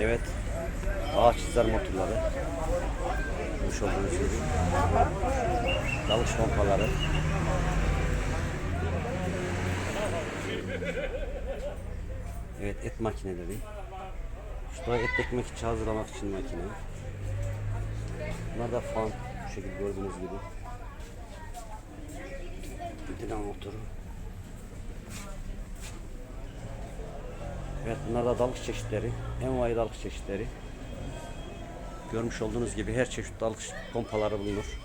Evet. Ağaç çizer motorları. Görmüş olduğunuz gibi. Dalış pompaları. Evet et makineleri. Şurada et ekmek için hazırlamak için makine. Bunlar da fan. Bu şekilde gördüğünüz gibi. Dinamo motoru. Evet bunlar da dalış çeşitleri. Envai dalış çeşitleri. Görmüş olduğunuz gibi her çeşit dalış pompaları bulunur.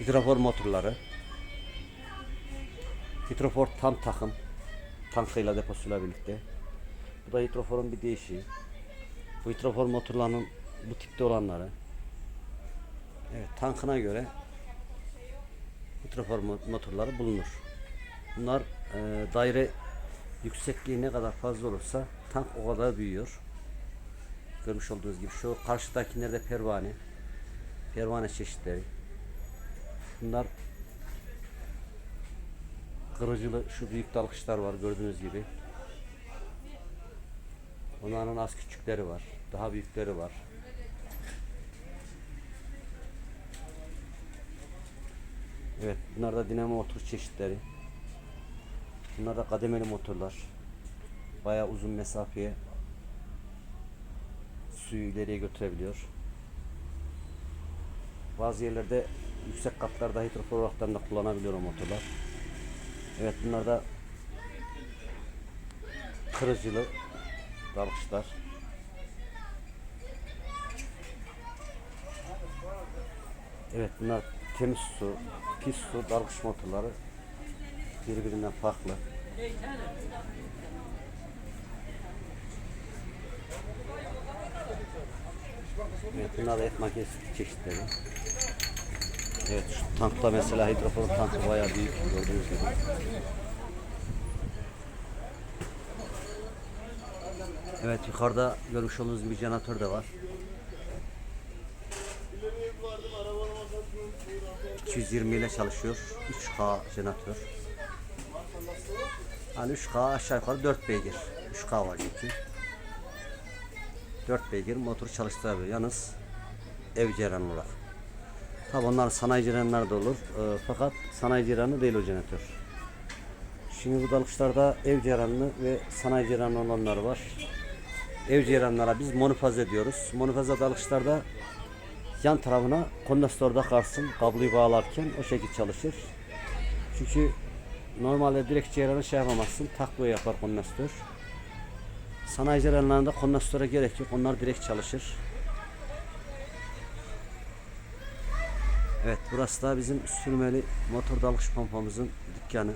Hidrofor motorları. Hidrofor tam takım. Tankıyla deposuyla birlikte. Bu da hidroforun bir değişiği. Bu hidrofor motorlarının bu tipte olanları. Evet tankına göre hidrofor mo- motorları bulunur. Bunlar e, daire yüksekliği ne kadar fazla olursa tank o kadar büyüyor. Görmüş olduğunuz gibi şu karşıdakiler de pervane. Pervane çeşitleri. Bunlar kırıcılı şu büyük dalgıçlar var gördüğünüz gibi. Onların az küçükleri var. Daha büyükleri var. Evet bunlar da dinamo motor çeşitleri. Bunlar da kademeli motorlar. Bayağı uzun mesafeye suyu ileriye götürebiliyor. Bazı yerlerde yüksek katlarda hidrofor olarak da kullanabiliyor o motorlar. Evet bunlar da kırıcılı dalgıçlar. Evet bunlar temiz su, pis su dalgıç motorları birbirinden farklı. Evet bunlar da et makinesi çeşitleri. Evet şu tankta mesela hidrofor tankı bayağı büyük gördüğünüz gibi. Evet yukarıda görmüş olduğunuz gibi jeneratör de var. 220 ile çalışıyor. 3K jeneratör. Hani 3K aşağı yukarı 4 beygir. 3K var çünkü. 4 beygir motor çalıştırabiliyor. Yalnız ev ceyranı olarak. Tabi onlar sanayi ceyranları da olur. Ee, fakat sanayi ceyranı değil o jeneratör. Şimdi bu dalgıçlarda ev ceyranlı ve sanayi ceyranlı olanlar var. Ev ceyranlara biz monofaze diyoruz. Monofaze dalgıçlarda yan tarafına kondansatörde kalsın kabloyu bağlarken o şekilde çalışır. Çünkü normalde direkt ceyranı şey yapamazsın. Takviye yapar kondansatör. Sanayi ceyranlarında kondansatöre gerek yok. Onlar direkt çalışır. Evet burası da bizim sürmeli motor dalgıç pompamızın dükkanı.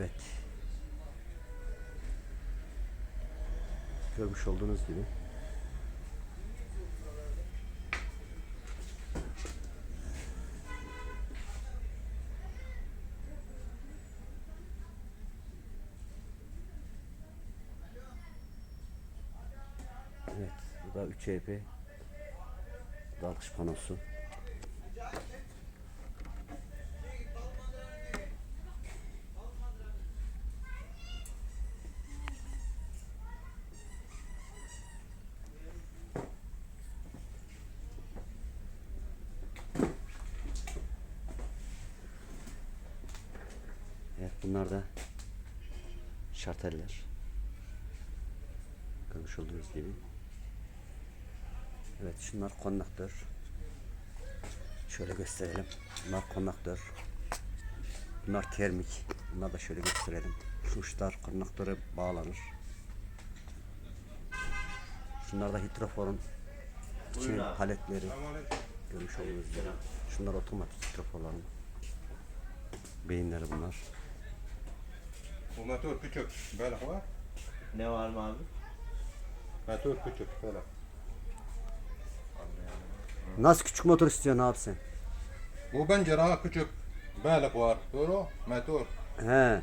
Evet. Görmüş olduğunuz gibi. Evet, bu da 3 EP dalgıç panosu. Evet bunlar da şarteller. Görmüş olduğunuz gibi. Evet şunlar kondaktör. Şöyle gösterelim. Bunlar kondaktör. Bunlar termik. Bunlar da şöyle gösterelim. Şu uçlar kondaktöre bağlanır. Şunlar da hidroforun için paletleri. Görmüş olduğunuz gibi. Şunlar otomatik hidroforların beyinleri bunlar. Motor küçük. Böyle var. Ne var mı abi? Motor küçük. Böyle. Nasıl küçük motor istiyorsun abi sen? Bu pencere ha küçük. Balık var. Doğru. Motor. He. Yani